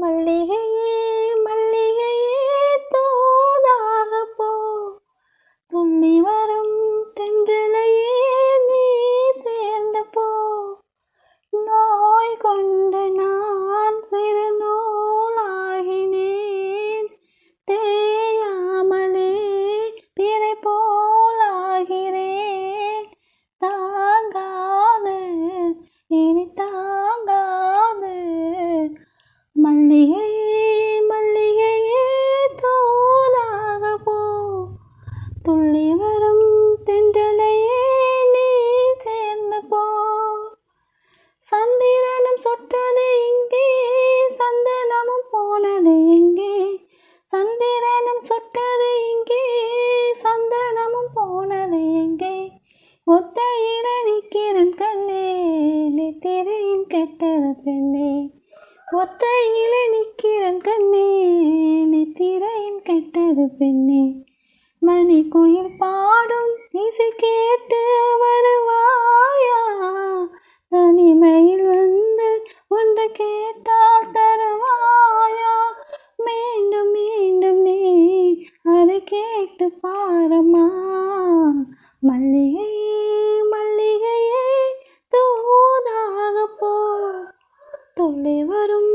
மல்லிகையே மல்லிகையே துள்ளி வரும் தென்றலையே நீ சேர்ந்து போ. சந்திரனும் சுட்டது இங்கே சந்தனமும் போனது எங்கே சந்திரனும் சுட்டது இங்கே சந்தனமும் போனது எங்கே ஒத்தையில நிற்கிறன் கண்ணே திரையின் கெட்டது பெண்ணே. ஒத்தையில நிற்கிறன் கண்ணே திரையின் கெட்டது பெண்ணே. மணி குயில் பாடும் இசை கேட்டு வருவாயா தனிமையில் வந்து ஒன்று கேட்டால் தருவாயா. மீண்டும் மீண்டும் நீ அதை கேட்டு பாரமா. மல்லிகையே மல்லிகையே தூதாக போ. தொல்லை வரும்